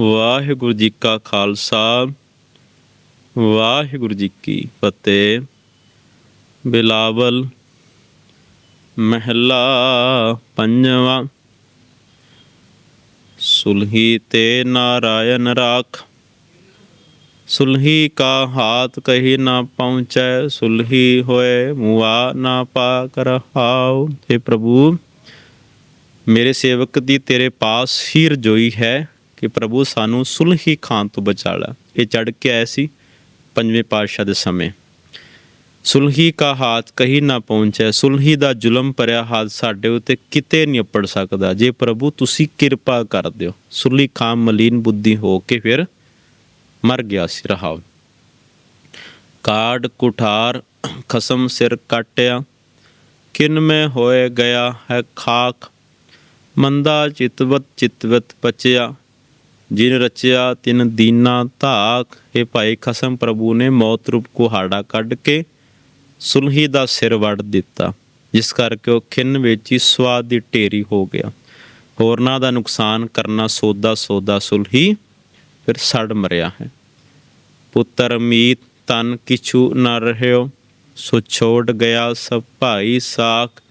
ਵਾਹਿਗੁਰੂ ਜੀ ਕਾ ਖਾਲਸਾ, ਵਾਹਿਗੁਰੂ ਜੀ ਕੀ ਫਤਿਹ। ਬਿਲਾਵਲ ਮਹਿਲਾ ਪੰਜਵਾਂ। ਸੁਲਹੀ ਤੇ ਨਾਰਾਇਣ ਰਾਖ। ਸੁਲਹੀ ਕਾ ਹਾਥ ਕਹੀ ਨਾ ਪਹੁੰਚੈ, ਸੁਲਹੀ ਹੋਏ ਮੁਆ ਨਾ ਪਾ ਕਰਹਾਉ ਤੇ ਪ੍ਰਭੂ, ਮੇਰੇ ਸੇਵਕ ਦੀ ਤੇਰੇ ਪਾਸ ਹੀ ਰਜੋਈ ਹੈ। ਕਿ ਪ੍ਰਭੂ ਸਾਨੂੰ ਸੁਲਹੀ ਖਾਨ ਤੋਂ ਬਚਾ ਲੈ ਇਹ ਚੜ ਕੇ ਆਇਆ ਸੀ ਪੰਜਵੇਂ ਪਾਤਸ਼ਾਹ ਦੇ ਸਮੇਂ। ਸੁਲਹੀ ਕਾ ਹਾਥ ਕਹੀ ਨਾ ਪਹੁੰਚੈ, ਸੁਲਹੀ ਦਾ ਜ਼ੁਲਮ ਭਰਿਆ ਹਾਥ ਸਾਡੇ ਉਤੇ ਕਿਤੇ ਨਹੀਂ ਅਪੜ ਸਕਦਾ। ਜੇ ਪ੍ਰਭੂ ਤੁਸੀਂ ਕਿਰਪਾ ਕਰ ਦਿਓ, ਸੁਲਹੀ ਖਾਨ ਮਲੀਨ ਬੁੱਧੀ ਹੋ ਕੇ ਫਿਰ ਮਰ ਗਿਆ ਸੀ ਰਹਾਉ ਕਾੜ ਕੁਠਾਰ ਖਸਮ ਸਿਰ ਕਾਟਿਆ, ਕਿਨ ਮੈਂ ਹੋਏ ਗਿਆ ਹੈ ਖਾਕ, ਮੰਦਾ ਚਿਤਵਤ ਚਿਤਵਤ ਪਚਿਆ। ਜਿਨ ਰਚਿਆ ਤਿਨ ਦੀਨਾ ਧਾਕ ਇਹ ਭਾਈ ਖਸਮ ਪ੍ਰਭੂ ਨੇ ਮੌਤ ਰੂਪ ਕੁਹਾੜਾ ਕੱਢ ਕੇ ਸੁਲਹੀ ਦਾ ਸਿਰ ਵੱਢ ਦਿੱਤਾ, ਜਿਸ ਕਰਕੇ ਉਹ ਖਿੰਨ ਵਿੱਚ ਹੀ ਸਵਾਦ ਦੀ ਢੇਰੀ ਹੋ ਗਿਆ। ਹੋਰਨਾਂ ਦਾ ਨੁਕਸਾਨ ਕਰਨਾ ਸੋਦਾ ਸੋਦਾ ਸੁਲਹੀ, ਫਿਰ ਸੜ ਮਰਿਆ ਹੈ। ਪੁੱਤਰ ਮੀਤ ਤਨ ਕਿਛੂ ਨ ਰਹਿਓ, ਸੋ ਛੋੜ ਗਿਆ ਸਭ ਭਾਈ ਸਾਖ,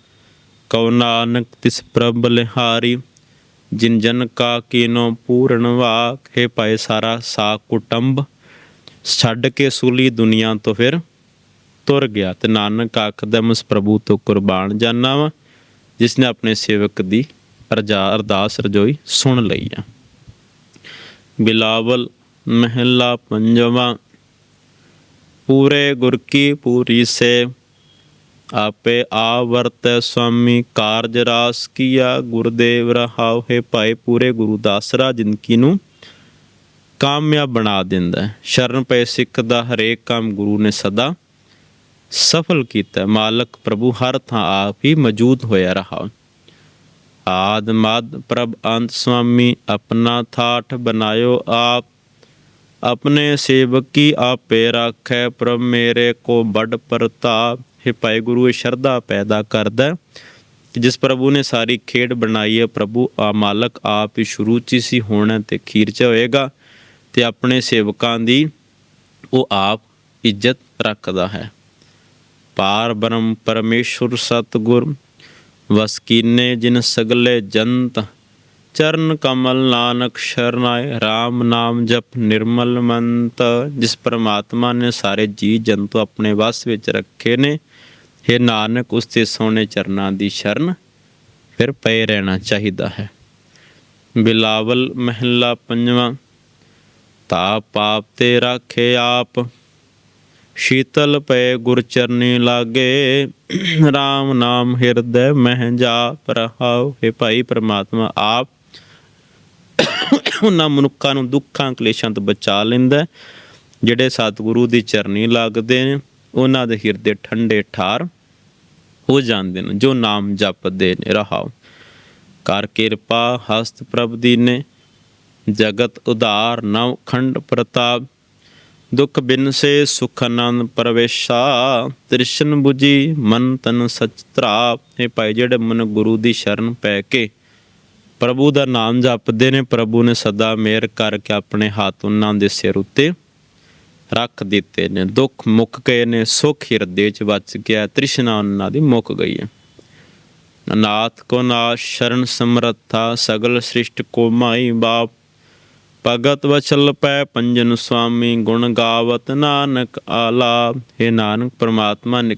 ਕਉ ਨਾਨਕ ਤਿਸ ਪ੍ਰਭ ਲਿਹਾਰੀ। ਜਿਨ ਜਨ ਕਾ ਕੀਨੋ ਪੂਰਨ ਵਾਕ, ਹੈ ਸਾਰਾ ਸਾਖ ਕੁਟੰਬ। ਛੱਡ ਕੇ ਸੂਲੀ ਦੁਨੀਆ ਤੋਂ ਫਿਰ ਤੁਰ ਗਿਆ ਤੇ ਨਾਨਕ ਆਖਦਾ ਉਸ ਪ੍ਰਭੂ ਤੋਂ ਕੁਰਬਾਨ ਜਾਨਾ ਵਾ, ਜਿਸ ਨੇ ਆਪਣੇ ਸੇਵਕ ਦੀ ਅਰਜਾ ਅਰਦਾਸ ਰਜੋਈ ਸੁਣ ਲਈ ਆ। ਬਿਲਾਵਲ ਮਹਿਲਾ ਪੰਜਵਾ, ਪੂਰੇ ਗੁਰ ਕੀ ਪੂਰੀ ਸੇ ਆਪੇ ਆਵਰਤੈ ਸੁਆਮੀ, ਕਾਰਜ ਰਾਸ ਕੀਆ, ਗੁਰਦੇਵ ਰਹਾਉ, ਹੈ ਭਾਈ ਪੂਰੇ ਗੁਰੂ ਦਾਸਰਾ ਜ਼ਿੰਦਗੀ ਨੂੰ ਕਾਮਯਾਬ ਬਣਾ ਦਿੰਦਾ ਸ਼ਰਨ ਪਏ ਸਿੱਖ ਦਾ ਹਰੇਕ ਕੰਮ ਗੁਰੂ ਨੇ ਸਦਾ ਸਫਲ ਕੀਤਾ ਮਾਲਕ ਪ੍ਰਭੂ ਹਰ ਥਾਂ ਆਪ ਹੀ ਮੌਜੂਦ ਹੋਇਆ ਰਹਾ ਆਦ ਮਦ ਪ੍ਰਭ ਅੰਤ ਸੁਆਮੀ, ਆਪਣਾ ਥਾਠ ਬਣਾਇਓ ਆਪ। ਆਪਣੇ ਸੇਵਕੀ ਕੀ ਆਪੇ ਰਾਖੈ ਪ੍ਰਭ ਮੇਰੇ ਕੋ ਬੜ ਪ੍ਰਤਾਪ। ਹੈ ਭਾਈ ਗੁਰੂ ਇਹ ਸ਼ਰਧਾ ਪੈਦਾ ਕਰਦਾ ਕਿ ਜਿਸ ਪ੍ਰਭੂ ਨੇ ਸਾਰੀ ਖੇਡ ਬਣਾਈ ਹੈ, ਪ੍ਰਭੂ ਆ ਮਾਲਕ ਆਪ ਹੀ ਸ਼ੁਰੂ ਚ ਹੀ ਸੀ, ਹੋਣਾ ਤੇ ਖੀਰ ਚ ਹੋਏਗਾ ਤੇ ਆਪਣੇ ਸੇਵਕਾਂ ਦੀ ਉਹ ਆਪ ਇੱਜ਼ਤ ਰੱਖਦਾ ਹੈ। ਪਾਰ ਬ੍ਰਹਮ ਪਰਮੇਸ਼ੁਰ ਸਤਗੁਰ, ਵਸ ਜਿਨ ਸਗਲੇ ਜੰਤ, ਚਰਨ ਕਮਲ ਨਾਨਕ ਸ਼ਰਨਾਏ RAM ਨਾਮ ਜਪ ਨਿਰਮਲ ਮੰਤ। ਜਿਸ ਪਰਮਾਤਮਾ ਨੇ ਸਾਰੇ ਜੀ ਜੰਤੂ ਆਪਣੇ ਵਸ ਵਿੱਚ ਰੱਖੇ ਨੇ हे ਨਾਨਕ, ਉਸ ਦੇ ਸੋਹਣੇ ਚਰਨਾਂ ਦੀ ਸ਼ਰਨ ਫਿਰ ਪਏ ਰਹਿਣਾ ਚਾਹੀਦਾ ਹੈ। ਬਿਲਾਵਲ ਮਹਿਲਾ ਪੰਜਵਾਂ ਤਾ ਪਾਪ ਤੇ ਰਾਖੇ ਆਪ, ਸ਼ੀਤਲ ਪਏ ਗੁਰ ਚਰਨੀ ਲਾਗੇ RAM ਨਾਮ ਹਿਰਦੈ ਮਹਿ ਜਾਪ ਰਹਾਉ ਹੈ ਭਾਈ ਪ੍ਰਮਾਤਮਾ ਆਪ, ਉਹਨਾਂ ਮਨੁੱਖਾਂ ਨੂੰ ਦੁੱਖਾਂ ਕਲੇਸ਼ਾਂ ਤੋਂ ਬਚਾ ਲੈਂਦਾ ਜਿਹੜੇ ਸਤਿਗੁਰੂ ਦੀ ਚਰਨੀ ਲੱਗਦੇ ਨੇ, ਉਹਨਾਂ ਦੇ ਹਿਰਦੇ ਠੰਡੇ ਠਾਰ ਹੋ ਜਾਂਦੇ ਨੇ, ਜੋ ਨਾਮ ਜਪਦੇ ਨੇ ਰਹਾਉ ਕਰ ਕਿਰਪਾ ਹਸਤ ਪ੍ਰਭ ਦੀਨੇ, ਜਗਤ ਉਧਾਰ ਨਵ ਖੰਡ ਪ੍ਰਤਾਪ। ਦੁਖ ਬਿਨਸੇ ਸੁਖ ਆਨੰਦ ਪਰਵੇਸ਼ਾ, ਤ੍ਰਿਸ਼ਨ 부ਜੀ ਮਨ ਤਨ ਸਚ ਤਰਾਪ ਇਹ ਭਾਈ, ਜਿਹੜੇ ਮਨ ਗੁਰੂ ਦੀ ਸ਼ਰਨ ਪੈ ਕੇ ਪ੍ਰਭੂ ਦਾ ਨਾਮ ਜਪਦੇ ਨੇ, ਪ੍ਰਭੂ ਨੇ ਸਦਾ ਮਿਹਰ ਕਰਕੇ ਆਪਣੇ ਹੱਥ ਉਹਨਾਂ ਦੇ ਸਿਰ ਉੱਤੇ ਰੱਖ ਦਿੱਤੇ ਨੇ, ਦੁੱਖ ਮੁੱਕ ਗਏ ਨੇ, ਸੁਖ ਹਿਰਦੇ ਚ ਵਚ ਗਿਆ, ਤ੍ਰਿਸ਼ਨਾ ਉਹਨਾਂ ਦੀ ਮੁੱਕ ਗਈ ਹੈ। ਅਨਾਥ ਕੋ ਨਾਸ਼, ਸ਼ਰਨ ਸਮਰੱਥਾ, ਸਗਲ ਸ੍ਰਿਸ਼ਟ ਕੋ ਮਾਈ ਬਾਪ। ਭਗਤ ਵਚਲ ਪੈ ਪੰਜਨ ਸੁਆਮੀ, ਗੁਣ ਗਾਵਤ ਨਾਨਕ ਆਲਾ। ਹੈ ਨਾਨਕ, ਪ੍ਰਮਾਤਮਾ ਨੇ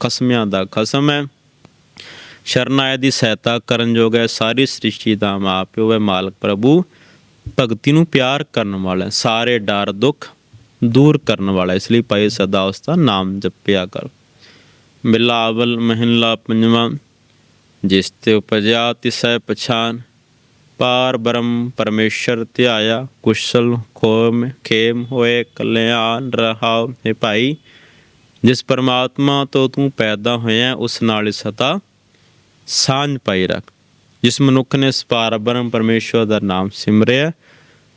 ਕਸਮਿਆਂ ਦਾ ਖਸਮ ਹੈ। ਸ਼ਰਨਾਇ ਦੀ ਸਹਾਇਤਾ ਕਰਨ ਯੋਗ ਹੈ, ਸਾਰੀ ਸ੍ਰਿਸ਼ਟੀ ਦਾ ਮਾਪਿਓ ਹੈ ਮਾਲਕ ਪ੍ਰਭੂ। ਭਗਤੀ ਨੂੰ ਪਿਆਰ ਕਰਨ ਵਾਲਾ ਸਾਰੇ ਡਰ ਦੁੱਖ ਦੂਰ ਕਰਨ ਵਾਲਾ, ਇਸ ਲਈ ਭਾਈ ਸਦਾ ਉਸ ਦਾ ਨਾਮ ਜਪਿਆ ਕਰ। ਬਿਲਾਵਲ ਮਹਿਲਾ ਪੰਜਵਾਂ, ਜਿਸ ਤੇ ਉਪਜਿਆ ਤਿਸੈ ਪਛਾਨ, ਪਾਰ ਬ੍ਰਹਮ ਪਰਮੇਸ਼ਰ ਧਿਆਇਆ, ਕੁਸ਼ਲ ਖੋਮ ਖੇਮ ਹੋਏ ਕਲਿਆਣ ਰਹਾਉ ਹੈ ਭਾਈ, ਜਿਸ ਪਰਮਾਤਮਾ ਤੋਂ ਤੂੰ ਪੈਦਾ ਹੋਇਆ ਉਸ ਨਾਲ ਸਦਾ ਸਾਂਝ ਪਾਈ ਰੱਖ। ਜਿਸ ਮਨੁੱਖ ਨੇ ਇਸ ਪਾਰ ਬ੍ਰਹਮ ਪਰਮੇਸ਼ਰ ਦਾ ਨਾਮ ਸਿਮਰਿਆ,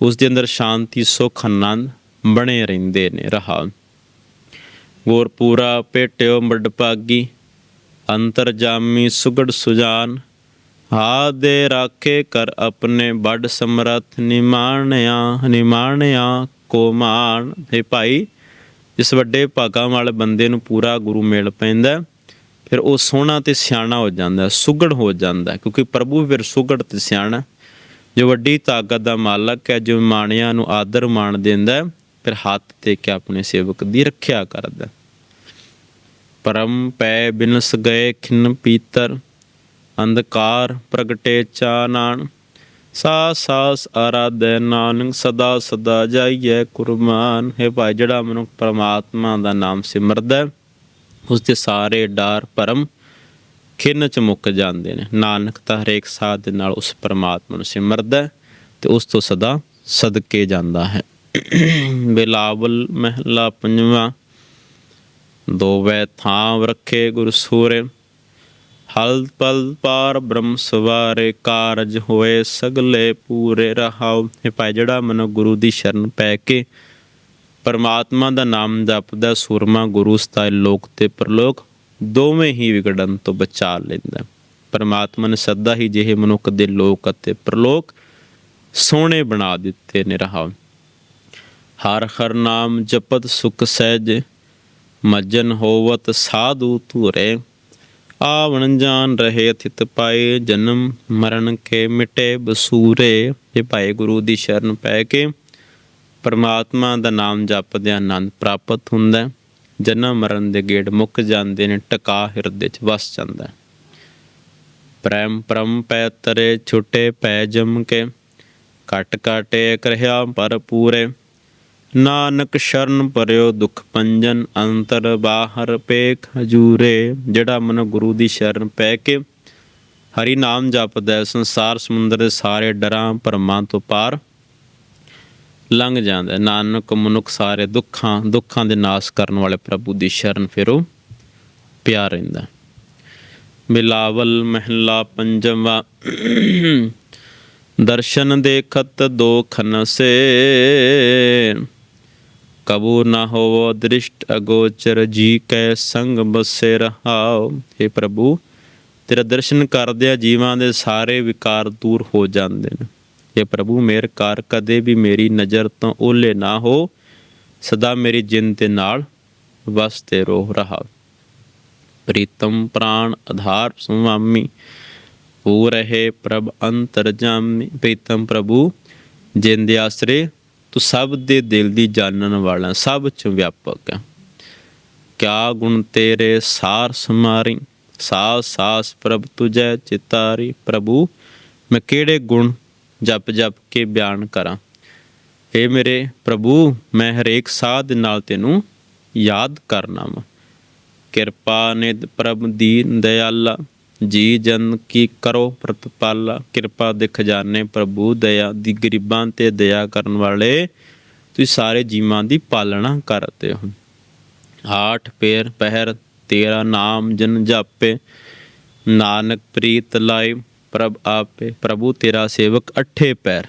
ਉਸ ਦੇ ਅੰਦਰ ਸ਼ਾਂਤੀ, ਸੁਖ, ਆਨੰਦ ਬਣੇ ਰਹਿੰਦੇ ਨੇ ਰਹਾ। ਗੋਰ ਪੂਰਾ ਪੇਟਿਓ ਮੜ ਭਾਗੀ ਸੁਗੜ ਸੁਜਾਨ। ਆਦੇ ਰਾਖੇ ਕਰ ਆਪਣੇ ਵੱਡ ਸਮਰੱਥ ਨਿਮਾਣਿਆ ਨਿਮਾਣਿਆ ਕੋ ਮਾਣ। ਹੈ ਭਾਈ ਇਸ ਵੱਡੇ ਭਾਗਾਂ ਵਾਲੇ ਬੰਦੇ ਨੂੰ ਪੂਰਾ ਗੁਰੂ ਮਿਲ ਪੈਂਦਾ, ਫਿਰ ਉਹ ਸੋਹਣਾ ਤੇ ਸਿਆਣਾ ਹੋ ਜਾਂਦਾ, ਸੁਗੜ ਹੋ ਜਾਂਦਾ, ਕਿਉਂਕਿ ਪ੍ਰਭੂ ਫਿਰ ਸੁਗੜ ਤੇ ਸਿਆਣਾ। ਜੋ ਵੱਡੀ ਤਾਕਤ ਦਾ ਮਾਲਕ ਹੈ, ਜੋ ਮਾਣਿਆਂ ਨੂੰ ਆਦਰ ਮਾਣ ਦਿੰਦਾ ਫਿਰ ਹੱਥ ਤੇ ਕੇ ਆਪਣੇ ਸੇਵਕ ਦੀ ਰੱਖਿਆ ਕਰਦਾ। ਹੈ। ਪਰਮ ਪੈ ਬਿਨਸ ਗਏ ਖਿਨ ਪੀਤਰ ਅੰਧਕਾਰ ਪ੍ਰਗਟੇ ਚਾਨਣ ਸਾ ਸਾਸ ਆਰਾਧੈ ਨਾਨਕ ਸਦਾ ਸਦਾ ਜਾਈਐ ਕੁਰਬਾਨ। ਹੈ ਭਾਈ ਜਿਹੜਾ ਮਨੁੱਖ ਪਰਮਾਤਮਾ ਦਾ ਨਾਮ ਸਿਮਰਦਾ ਹੈ, ਉਸ ਦੇ ਸਾਰੇ ਡਰ ਭਰਮ ਖਿੰਨ ਚ ਮੁੱਕ ਜਾਂਦੇ ਨੇ। ਨਾਨਕ ਤਾਂ ਹਰੇਕ ਸਾਧ ਦੇ ਨਾਲ ਉਸ ਪਰਮਾਤਮਾ ਨੂੰ ਸਿਮਰਦਾ ਹੈ ਤੇ ਉਸ ਤੋਂ ਸਦਾ ਸਦਕੇ ਜਾਂਦਾ ਹੈ। ਬਿਲਾਵਲ ਮਹਿਲਾ ਪੰਜਵਾਂ, ਦੋ ਥਾਂ ਰੱਖੇ ਗੁਰ ਸੂਰੇ, ਹਲ ਪਲ ਪਾਰ ਬ੍ਰਹਮ ਸਵਾਰੇ ਕਾਰਜ ਹੋਏ ਸਗਲੇ ਪੂਰੇ ਰਹਾਉ। ਇਹ ਭਾਈ ਜਿਹੜਾ ਮਨੁ ਗੁਰੂ ਦੀ ਸ਼ਰਨ ਪੈ ਕੇ ਪਰਮਾਤਮਾ ਦਾ ਨਾਮ ਜਪਦਾ, ਸੂਰਮਾ ਗੁਰੂ ਸਤਾਇ ਲੋਕ ਤੇ ਪਰਲੋਕ, ਦੋਵੇਂ ਹੀ ਵਿਗੜਨ ਤੋਂ ਬਚਾ ਲੈਂਦਾ। ਪਰਮਾਤਮਾ ਨੇ ਸਦਾ ਹੀ ਜਿਹੇ ਮਨੁੱਖ ਦੇ ਲੋਕ ਅਤੇ ਪਰਲੋਕ ਸੋਹਣੇ ਬਣਾ ਦਿੱਤੇ ਨੇ ਰਹਾਉ। ਹਰ ਹਰ ਨਾਮ ਜਪਤ ਸੁਖ ਸਹਿਜ, ਮਜਨ ਹੋਵਤ ਸਾਧੂ ਧੂਰੇ। ਆਵਣ ਜਾਣ ਰਹੇ ਥਿਤ ਪਾਏ ਜਨਮ, ਮਰਨ ਕੇ ਮਿਟੇ ਬਸੂਰੇ। ਇਹ ਭਾਏ ਗੁਰੂ ਦੀ ਸ਼ਰਨ ਪੈ ਕੇ ਪਰਮਾਤਮਾ ਦਾ ਨਾਮ ਜਪਦਿਆਂ ਆਨੰਦ ਪ੍ਰਾਪਤ ਹੁੰਦਾ ਜਨਮ ਮਰਨ ਦੇ ਗੇੜ ਮੁੱਕ ਜਾਂਦੇ ਨੇ, ਟਕਾ ਹਿਰਦੇ 'ਚ ਵਸ ਜਾਂਦਾ ਹੈ। ਪ੍ਰੇਮ ਪਰਮ ਪੈ ਤਰੇ, ਛੁਟੇ ਪੈ ਜਮ ਕੇ। ਕਟ ਕਾਟੇ ਕਰਹਿਆ ਪਰ ਪੂਰੇ। ਨਾਨਕ ਸ਼ਰਨ ਪਰਿਓ ਦੁਖ ਪੰਜਨ ਅੰਤਰ ਬਾਹਰ ਪੇਖ ਹਜੂਰੇ। ਜਿਹੜਾ ਮਨ ਗੁਰੂ ਦੀ ਸ਼ਰਨ ਪੈ ਕੇ ਹਰੀ ਨਾਮ ਜਪਦਾ ਹੈ, ਸੰਸਾਰ ਸਮੁੰਦਰ ਦੇ ਸਾਰੇ ਡਰਾਂ ਭਰਮਾਂ ਤੋਂ ਪਾਰ ਲੰਘ ਜਾਂਦਾ ਹੈ। ਨਾਨਕ ਮਨੁੱਖ ਸਾਰੇ ਦੁੱਖਾਂ ਦੁੱਖਾਂ ਦੇ ਨਾਸ਼ ਕਰਨ ਵਾਲੇ ਪ੍ਰਭੂ ਦੀ ਸ਼ਰਨ ਫਿਰੋ ਉਹ ਪਿਆ ਰਹਿੰਦਾ ਬਿਲਾਵਲ ਮਹਿਲਾ ਪੰਜਵਾ ਦਰਸ਼ਨ ਦੇਖਤ ਦੋ ਖਨਸੇ। ਕਬੂ ਨਾ ਹੋਵੋ, ਦ੍ਰਿਸ਼ਟ ਅਗੋਚਰ ਜੀ ਕੈ ਸੰਗ ਬਸੇ ਰਹਾਓ हे ਪ੍ਰਭੂ, ਤੇਰਾ ਦਰਸ਼ਨ ਕਰਦਿਆਂ ਜੀਵਾਂ ਦੇ ਸਾਰੇ ਵਿਕਾਰ ਦੂਰ ਹੋ ਜਾਂਦੇ ਨੇ। हे ਪ੍ਰਭੂ, ਮੇਰ ਕਰ ਕਦੇ ਵੀ ਮੇਰੀ ਨਜ਼ਰ ਤੋਂ ਓਲੇ ਨਾ ਹੋ। ਸਦਾ ਮੇਰੀ ਜਿੰਦ ਦੇ ਨਾਲ ਵਸਤੇ ਰੋ ਰਹਾ ਪ੍ਰੀਤਮ ਪ੍ਰਾਣ ਆਧਾਰ ਸੁਆਮੀ, ਹੋ ਰਹੇ ਪ੍ਰਭ ਅੰਤਰਜਾਮੀ ਪ੍ਰੀਤਮ ਪ੍ਰਭੂ, ਜਿੰਦੇ ਆਸਰੇ ਤੂੰ ਸਭ ਦੇ ਦਿਲ ਦੀ ਜਾਣਨ ਵਾਲਾ, ਸਭ ਚ ਵਿਆਪਕ ਹੈ। ਕਿਆ ਗੁਣ ਤੇਰੇ ਸਾਰ ਸਮਾਰੀ? ਸਾਸ ਸਾਸ ਪ੍ਰਭ ਤੁਜੈ ਚਿਤਾਰੀ। ਪ੍ਰਭੂ, ਮੈਂ ਕਿਹੜੇ ਗੁਣ ਜਪ ਜਪ ਕੇ ਬਿਆਨ ਕਰਾਂ? ਏ ਮੇਰੇ ਪ੍ਰਭੂ, ਮੈਂ ਹਰੇਕ ਸਾਹ ਦੇ ਨਾਲ ਤੈਨੂੰ ਯਾਦ ਕਰਨਾ ਵਾ। ਕਿਰਪਾ ਨਿਧ ਪ੍ਰਭ ਦੀਨ ਦਇਆਲਾ ਜੀ ਜਨ ਕੀ ਕਰੋ ਪ੍ਰਤਪਾਲਾ, ਕਿਰਪਾ ਦੇ ਖਜ਼ਾਨੇ ਪ੍ਰਭੂ, ਦਇਆ ਦੀ ਗਰੀਬਾਂ ਤੇ ਦਇਆ ਕਰਨ ਵਾਲੇ, ਤੁਸੀਂ ਸਾਰੇ ਜੀਵਾਂ ਦੀ ਪਾਲਣਾ ਕਰਦੇ ਹੋ। ਆਠ ਪੇਰ ਪਹਿਰ, ਤੇਰਾ ਨਾਮ ਜਨ ਜਾਪੇ, ਨਾਨਕ ਪ੍ਰੀਤ ਲਾਇ ਪ੍ਰਭ ਆਪੇ, ਪ੍ਰਭੂ ਤੇਰਾ ਸੇਵਕ ਅਠੇ ਪੈਰ।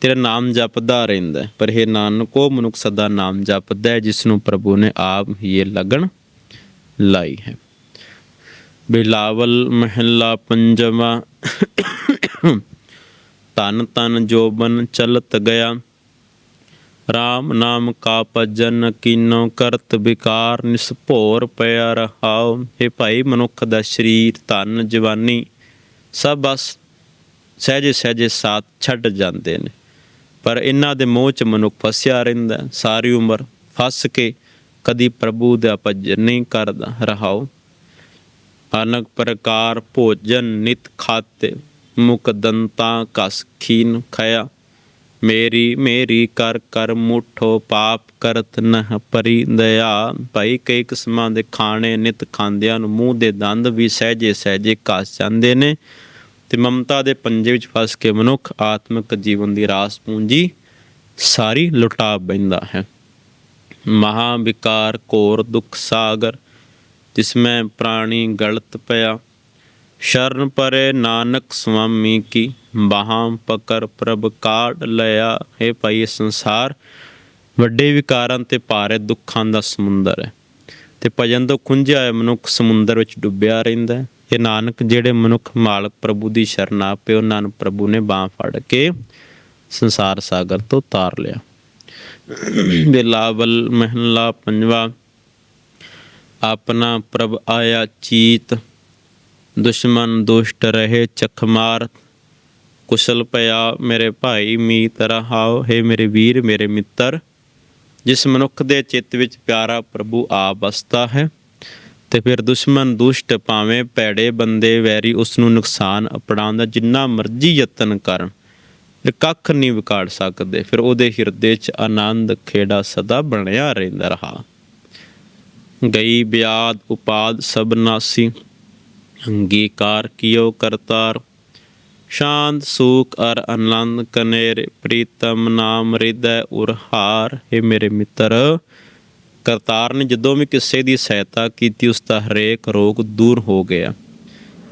ਤੇਰਾ ਨਾਮ ਜਪਦਾ ਰਹਿੰਦਾ ਪਰ ਇਹ ਨਾਨਕੋ ਮਨੁੱਖ ਸਦਾ ਨਾਮ ਜਪਦਾ ਹੈ ਜਿਸ ਨੂੰ ਪ੍ਰਭੂ ਨੇ ਆਪ ਹੀ ਇਹ ਲਗਨ ਲਾਈ ਹੈ। ਬਿਲਾਵਲ ਮਹਿਲਾ ਪੰਜਵਾ। ਤਨ ਤਨ ਜੋਬਨ ਚਲਤ ਗਿਆ। RAM ਨਾਮ ਕਾ ਭਜਨ ਕੀਨੋ ਕਰਤ ਵਿਕਾਰ ਨਿਸਭੋਰ ਪਿਆ ਰਹਾਉ। ਇਹ ਭਾਈ ਮਨੁੱਖ ਦਾ ਸਰੀਰ ਤਨ ਜਵਾਨੀ, ਸਭ ਬਸ ਸਹਿਜੇ ਸਹਿਜੇ ਸਾਥ ਛੱਡ ਜਾਂਦੇ ਨੇ। ਪਰ ਇਹਨਾਂ ਦੇ ਮੋਹ ਚ ਮਨੁੱਖ ਫਸਿਆ ਰਹਿੰਦਾ, ਸਾਰੀ ਉਮਰ ਫਸ ਕੇ ਕਦੀ ਪ੍ਰਭੂ ਦਾ ਭਜਨ ਨਹੀਂ ਕਰਦਾ, ਰਹਾਉ। ਅਨਕ ਪ੍ਰਕਾਰ ਭੋਜਨ ਨਿਤ ਖਾਤੇ ਮੁਕ ਕਸ ਖੀਨ ਖਇਆ। ਮੇਰੀ ਮੇਰੀ ਕਰ ਕਰ ਮੁਠੋ ਪਾਪ ਕਰਤ ਨਹ ਪਰੀ ਦਇਆ। ਭਾਈ ਕਈ ਕਿਸਮਾਂ ਦੇ ਖਾਣੇ ਨਿਤ ਖਾਂਦਿਆਂ ਨੂੰ ਮੂੰਹ ਦੇ ਦੰਦ ਵੀ ਸਹਿਜੇ ਸਹਿਜੇ ਘਸ ਜਾਂਦੇ ਨੇ। ਤੇ ਮਮਤਾ ਦੇ ਪੰਜੇ ਵਿੱਚ ਫਸ ਕੇ ਮਨੁੱਖ ਆਤਮਿਕ ਜੀਵਨ ਦੀ ਰਾਸ ਪੂੰਜੀ, ਸਾਰੀ ਲੁਟਾ ਬੈਂਦਾ ਹੈ। ਮਹਾ ਵਿਕਾਰ ਘੋਰ ਦੁਖ ਸਾਗਰ ਜਿਸਮੈ ਪ੍ਰਾਣੀ ਗਲਤ ਪਿਆ। ਸ਼ਰਨ ਪਰੇ ਨਾਨਕ ਸੁਆਮੀ ਕੀ ਬਾਹਾਂ ਪਕਰ ਪ੍ਰਭ ਕਾੜ ਲਿਆ। ਹੈ ਭਾਈ ਸੰਸਾਰ ਵੱਡੇ ਵਿਕਾਰਾਂ ਤੇ ਭਾਰੇ ਦੁੱਖਾਂ ਦਾ ਸਮੁੰਦਰ ਹੈ। ਤੇ ਭਜਨ ਤੋਂ ਖੁੰਝਿਆ ਹੋਇਆ ਮਨੁੱਖ ਸਮੁੰਦਰ ਵਿੱਚ ਡੁੱਬਿਆ ਰਹਿੰਦਾ ਹੈ। ਇਹ ਨਾਨਕ ਜਿਹੜੇ ਮਨੁੱਖ ਮਾਲਕ ਪ੍ਰਭੂ ਦੀ ਸ਼ਰਨ ਆਪੇ ਉਹਨਾਂ ਨੂੰ ਪ੍ਰਭੂ ਨੇ ਬਾਹ ਫੜ ਕੇ ਸੰਸਾਰ ਸਾਗਰ ਤੋਂ ਤਾਰ ਲਿਆ। ਬਿਲਾਵਲ ਮਹਲਾ ਪੰਜਵਾ ਆਪਣਾ ਪ੍ਰਭ ਆਇਆ ਚੀਤ, ਦੁਸ਼ਮਨ ਦੁਸ਼ਟ ਰਹੇ ਚਖਮਾਰ। ਕੁਸ਼ਲ ਪਿਆ ਮੇਰੇ ਭਾਈ ਮੀਤ ਰਹਾਓ ਹੈ ਮੇਰੇ ਵੀਰ, ਮੇਰੇ ਮਿੱਤਰ। ਜਿਸ ਮਨੁੱਖ ਦੇ ਚਿੱਤ ਵਿੱਚ ਪਿਆਰਾ ਪ੍ਰਭੂ ਆ ਬਸਦਾ ਹੈ, ਤੇ ਫਿਰ ਦੁਸ਼ਮਨ ਦੁਸ਼ਟ ਭਾਵੇਂ ਭੈੜੇ ਬੰਦੇ ਵੈਰੀ ਉਸ ਨੂੰ ਨੁਕਸਾਨ ਅਪੜਾਉਣ ਦਾ ਜਿੰਨਾ ਮਰਜ਼ੀ ਯਤਨ ਕਰਨ। ਫਿਰ ਕੱਖ ਨਹੀਂ ਵਿਗਾੜ ਸਕਦੇ, ਫਿਰ ਉਹਦੇ ਹਿਰਦੇ 'ਚ ਆਨੰਦ ਖੇੜਾ ਸਦਾ ਬਣਿਆ ਰਹਿੰਦਾ ਰਹਾ। ਗਈ ਬਿਆਦ ਉਪਾਦ ਸਭ ਨਾਸੀ, ਅੰਗੀਕਾਰ ਕੀਓ ਕਰਤਾਰ। ਸ਼ਾਂਤ ਸੂਖ ਅਰ ਆਨੰਦ ਕਨੇਰ, ਪ੍ਰੀਤਮ ਨਾਮ ਹਿਰਦੈ ਉਰਹਾਰ ਹੈ ਮੇਰੇ ਮਿੱਤਰ। ਕਰਤਾਰ ਨੇ ਜਦੋਂ ਵੀ ਕਿਸੇ ਦੀ ਸਹਾਇਤਾ ਕੀਤੀ, ਉਸ ਦਾ ਹਰੇਕ ਰੋਗ ਦੂਰ ਹੋ ਗਿਆ।